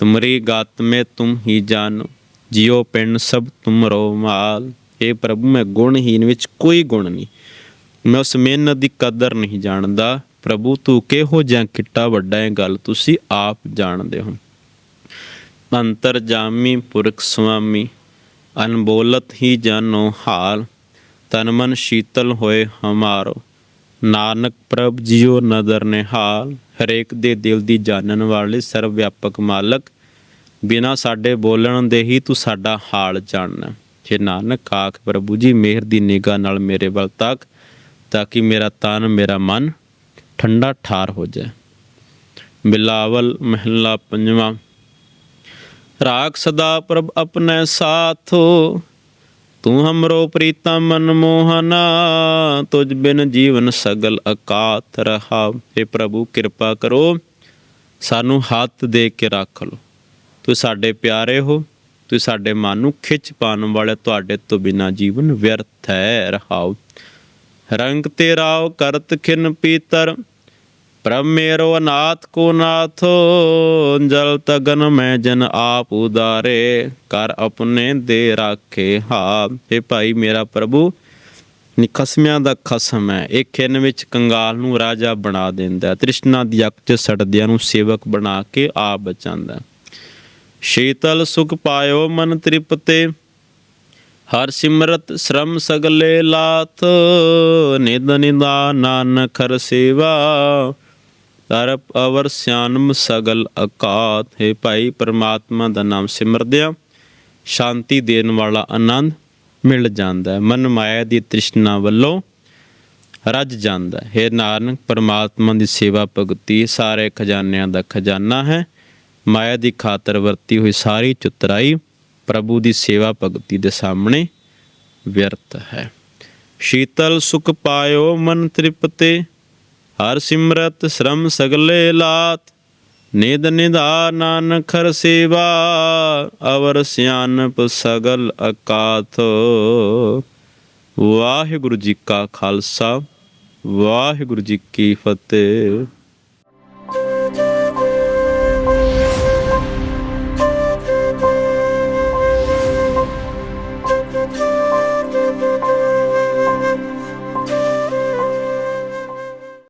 ਤੁਮਰੀ ਗਾਤ ਮੈਂ ਤੁਮ ਹੀ ਜਾਨ, ਜਿਉ ਪਿੰਡ ਸਭ ਤੁਮਰੋ ਮਾਲ। ਇਹ ਪ੍ਰਭੂ, ਮੈਂ ਗੁਣਹੀਨ ਵਿੱਚ ਕੋਈ ਗੁਣ ਨਹੀਂ। ਮੈਂ ਉਸ ਮਿਹਨਤ ਦੀ ਕਦਰ ਨਹੀਂ ਜਾਣਦਾ। ਪ੍ਰਭੂ, ਤੂੰ ਕਿਹੋ ਜਿਹਾ ਕਿੱਟਾ ਵੱਡਾ ਹੈ ਗੱਲ ਤੁਸੀਂ ਆਪ ਜਾਣਦੇ ਹੋ। ਅੰਤਰ ਜਾਮੀ ਪੁਰਖ ਸੁਆਮੀ ਅਨਬੋਲਤ ਹੀ ਜਾਨੋ ਹਾਲ। ਤਨ ਮਨ ਸ਼ੀਤਲ ਹੋਏ ਹਮਾਰੋ। ਨਾਨਕ ਪ੍ਰਭ ਜਿਉ ਨਦਰ ਨਿਹਾਲ, ਹਰੇਕ ਦੇ ਦਿਲ ਦੀ ਜਾਣਨ ਵਾਲੇ ਸਰਵ ਵਿਆਪਕ ਮਾਲਕ, ਬਿਨਾ ਸਾਡੇ ਬੋਲਣ ਦੇ ਹੀ ਤੂੰ ਸਾਡਾ ਹਾਲ ਜਾਣਨਾ। ਜੇ ਨਾਨਕ ਆਖ, ਪ੍ਰਭੂ ਜੀ, ਮਿਹਰ ਦੀ ਨਿਗਾਹ ਨਾਲ ਮੇਰੇ ਵੱਲ ਤੱਕ, ਤਾਂ ਕਿ ਮੇਰਾ ਤਨ, ਮੇਰਾ ਮਨ ਠੰਡਾ ਠਾਰ ਹੋ ਜਾਏ। ਬਿਲਾਵਲ ਮਹਿਲਾ ਪੰਜਵਾਂ, ਰਾਖ ਸਦਾ ਪ੍ਰਭ ਆਪਣੇ ਸਾਥੋ ਤੂੰ ਹਮਰੋ ਪ੍ਰੀਤਮ ਮਨ ਮੋਹਨਾ, ਤੁਝ ਬਿਨ ਜੀਵਨ ਸਗਲ ਅਕਾਤ ਰਹਾ। हे ਪ੍ਰਭੂ, ਕਿਰਪਾ ਕਰੋ, ਸਾਨੂੰ ਹੱਥ ਦੇ ਕੇ ਰੱਖ ਲਓ। ਤੁਸੀਂ ਸਾਡੇ ਪਿਆਰੇ ਹੋ, ਤੁਸੀਂ ਸਾਡੇ ਮਨ ਨੂੰ ਖਿੱਚ ਪਾਉਣ ਵਾਲੇ, ਤੁਹਾਡੇ ਤੋਂ ਬਿਨਾ ਜੀਵਨ ਵਿਅਰਥ ਹੈ ਰਹਾਉ ਰੰਗ ਤੇਰਾਓ ਕਰਤ ਖਿਨ ਪੀਤਰ ਪ੍ਰਭ ਮੇਰੋ ਅਨਾਥ ਕੋ ਨਾਥੋ, ਜਲ ਤਗਨ ਮੈਂ ਜਨ ਆਪ ਉਦਾਰੇ, ਕਰ ਆਪਣੇ ਦੇ ਰਾਖੇ ਹਾ ਇਹ ਭਾਈ ਮੇਰਾ ਪ੍ਰਭੂ, ਨਿਖਸਮਿਆਂ ਦਾ ਖਸਮ ਹੈ। ਇਹ ਖਿੰਨ ਵਿੱਚ ਕੰਗਾਲ ਨੂੰ ਰਾਜਾ ਬਣਾ ਦਿੰਦਾ ਤ੍ਰਿਸ਼ਨਾ ਦੀ ਅੱਗ 'ਚ ਸੜਦਿਆਂ ਨੂੰ ਸੇਵਕ ਬਣਾ ਕੇ ਆਪ ਬਚਾਉਂਦਾ ਸ਼ੀਤਲ ਸੁਖ ਪਾਇਓ ਮਨ ਤ੍ਰਿਪਤੇ, ਹਰ ਸਿਮਰਤ ਸ਼ਰਮ ਸਗਲੇ ਲਾਥ। ਨਿਦ ਨਿਦਾ ਨਾਨਕ ਹਰ ਸੇਵਾ ਤਰਪ ਅਵਰ ਸਿਆਨਮ ਸਗਲ ਅਕਾਤ। ਹੈ ਭਾਈ, ਪਰਮਾਤਮਾ ਦਾ ਨਾਮ ਸਿਮਰਦਿਆਂ। ਸ਼ਾਂਤੀ ਦੇਣ ਵਾਲਾ ਆਨੰਦ ਮਿਲ ਜਾਂਦਾ ਹੈ। ਮਨ ਮਾਇਆ ਦੀ ਤ੍ਰਿਸ਼ਨਾ ਵੱਲੋਂ ਰੱਜ ਜਾਂਦਾ ਹੈ। ਹੇ ਨਾਨਕ, ਪਰਮਾਤਮਾ ਦੀ ਸੇਵਾ ਭਗਤੀ ਸਾਰੇ ਖਜ਼ਾਨਿਆਂ ਦਾ ਖਜ਼ਾਨਾ ਹੈ। ਮਾਇਆ ਦੀ ਖਾਤਰ ਵਰਤੀ ਹੋਈ ਸਾਰੀ ਚੁਤਰਾਈ ਪ੍ਰਭੂ ਦੀ ਸੇਵਾ ਭਗਤੀ ਦੇ ਸਾਹਮਣੇ ਵਿਅਰਥ ਹੈ। ਸ਼ੀਤਲ ਸੁਖ ਪਾਇਓ ਮਨ ਤ੍ਰਿਪਤੇ। ਹਰ ਸਿਮਰਤ ਸ਼ਰਮ ਸਗਲੇ ਲਾਤ, ਨਿਦ ਨਿਧਾ ਨਾਨਕ ਹਰ ਸੇਵਾ, ਅਵਰ ਸਿਆਨਪ ਸਗਲ ਅਕਾਥ ਵਾਹਿਗੁਰੂ ਜੀ ਕਾ ਖਾਲਸਾ, ਵਾਹਿਗੁਰੂ ਜੀ ਕੀ ਫਤਿਹ।